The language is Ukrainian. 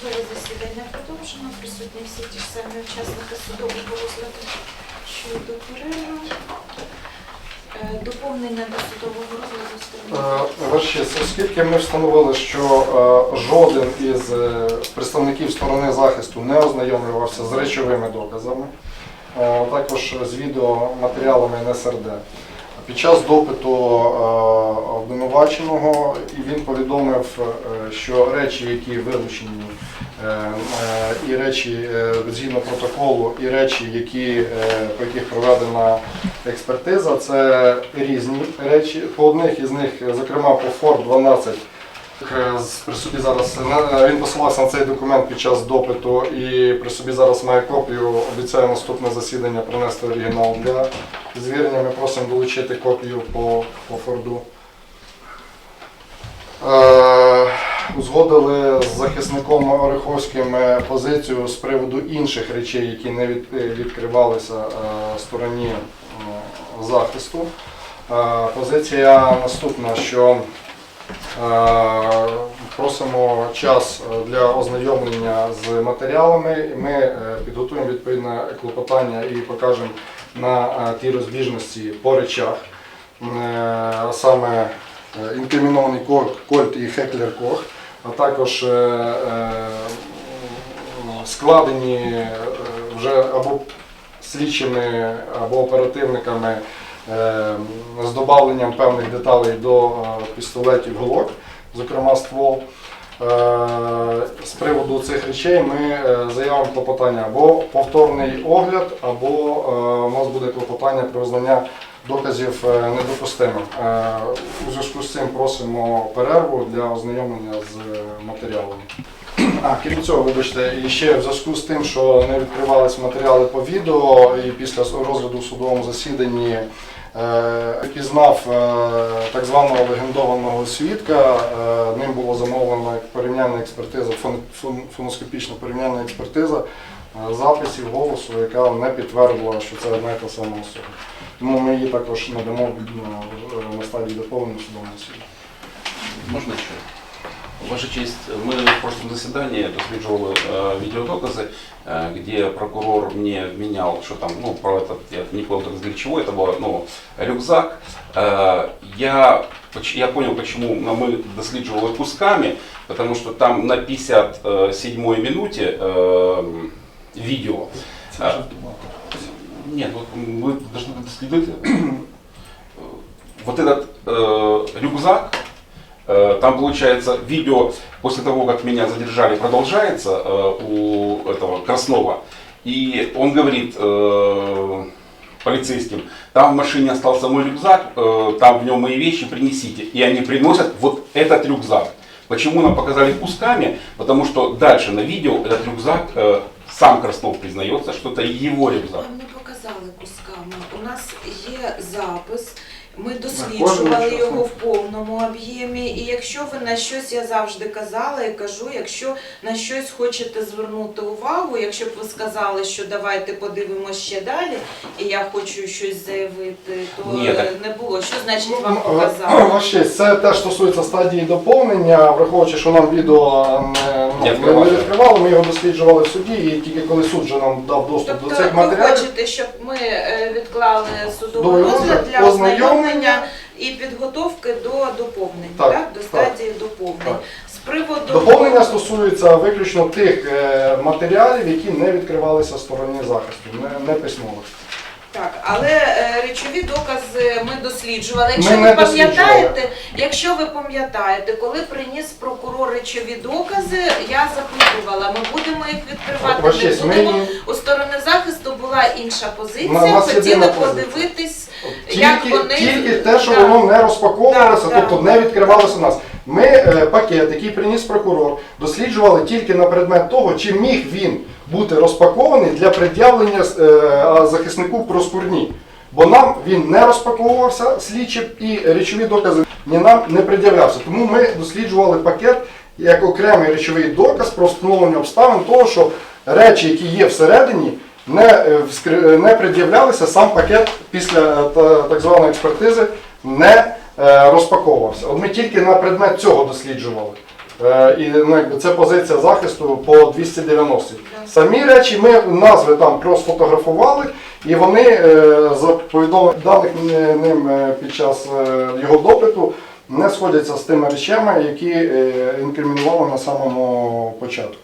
Судове засідання продовжено. Присутні всі ті ж самі учасники судового розгляду щодо перерву. Е, Доповнення до судового розгляду сторін. Е, оскільки ми встановили, що е, жоден із представників сторони захисту не ознайомлювався з речовими доказами, також з відеоматеріалами НСРД. Під час допиту е, обвинуваченого він повідомив, е, що речі, які вилучені, е, і речі згідно протоколу, і речі, які, по яких проведена експертиза, це різні речі. По одних із них, зокрема по ФОР 12, е, з- при собі зараз він посилався на цей документ під час допиту і при собі зараз має копію. Обіцяє наступне засідання принести оригінал для звірення. Ми просимо долучити копію по, по Форду. Е, Узгодили з захисником Ореховським е, позицію з приводу інших речей, які не від- е, відкривалися е, стороні е, захисту. Е, Позиція наступна, що просимо час е, для ознайомлення з матеріалами. Ми е, підготуємо відповідне клопотання і покажемо на е, ті розбіжності по речах. Е, Саме е, інкримінований Кольт- і Хеклер Кох, а також е, е, складені е, вже або слідчими, або оперативниками е, з додавленням певних деталей до е, пістолетів голок, зокрема ствол. Е, З приводу цих речей ми е, заявимо клопотання або повторний огляд, або е, у нас буде клопотання про визнання доказів е, недопустимим. Е, У зв'язку з цим просимо перерву для ознайомлення з е, матеріалами. А, крім цього, вибачте, і ще в зв'язку з тим, що не відкривались матеріали по відео, і після розгляду в судовому засіданні е, пізнав е, так званого легендованого свідка. Е, Ним було замовлено порівняльна експертиза, фон- фон- фоноскопічна порівняльна експертиза е, записів голосу, яка не підтвердила, що це одна і та сама особа. Тому ми її також надамо на, стадії доповнення судового засідання. Можна еще? Ваша честь, мы в прошлом заседании досліджували э, видеодоказы, э, где прокурор мне вменял, что там, ну, про этот, я не понял для чего, это был, ну, рюкзак. Э, я, я понял, почему мы досліджували кусками, потому что там на 57 минуте э, видео. Думав. Нет, вот мы должны доследить. Вот этот э, рюкзак, э, там получается видео после того, как меня задержали, продолжается э, у этого Краснова. И он говорит э, полицейским, там в машине остался мой рюкзак, э, там в нем мои вещи, принесите. И они приносят вот этот рюкзак. Почему нам показали кусками? Потому что дальше на видео этот рюкзак, э, сам Краснов признается, что это его рюкзак. Нам не показали кусками. У нас є запис. Ми досліджували його в повному об'ємі. І якщо ви на щось, я завжди казала і кажу, якщо на щось хочете звернути увагу, якщо б ви сказали, що давайте подивимося ще далі, і я хочу щось заявити, то Ні, е, так- не було. Що значить вам Ну, показали? Ваш честь, це теж стосується стадії доповнення, враховуючи, що нам відео не, ну, Не ми відкривали. не відкривали, ми його досліджували в суді, і тільки коли суд вже нам дав доступ Тобто до цих ви матеріалів. хочете, щоб ми е, відклали судовий Судовий розгляд розгляд, для ознайомлення. ознайомлення і підготовки до доповнень, Так, так, до так, стадії доповнень. так. З приводу Доповнення стосується виключно тих е, матеріалів, які не відкривалися стороні захисту, не, не письмових. Так, але е, речові докази ми досліджували. Якщо Ми ви пам'ятаєте, якщо ви пам'ятаєте, коли приніс прокурор речові докази, я запитувала, ми будемо їх відкривати. Ваш не честь, ми будемо. Інша позиція. Нас Хотіли позиція. подивитись, як Тільки, вони тільки те, що Так. воно не розпаковувалося, Так, тобто так. не відкривалося у нас. Ми е, пакет, який приніс прокурор, досліджували тільки на предмет того, чи міг він бути розпакований для пред'явлення е, захиснику про спурні. Бо нам він не розпаковувався слідчим і речові докази ні нам не пред'являвся. Тому ми досліджували пакет як окремий речовий доказ про встановлення обставин того, що речі, які є всередині, не, е, е, не пред'являлися, сам пакет після е, так званої експертизи не розпаковувався. От ми тільки на предмет цього досліджували. І ну, це позиція захисту по 290. Да. Самі речі ми назви там просто сфотографували, і вони за повідомленням даних ним під час його допиту не сходяться з тими речами, які інкримінували на самому початку.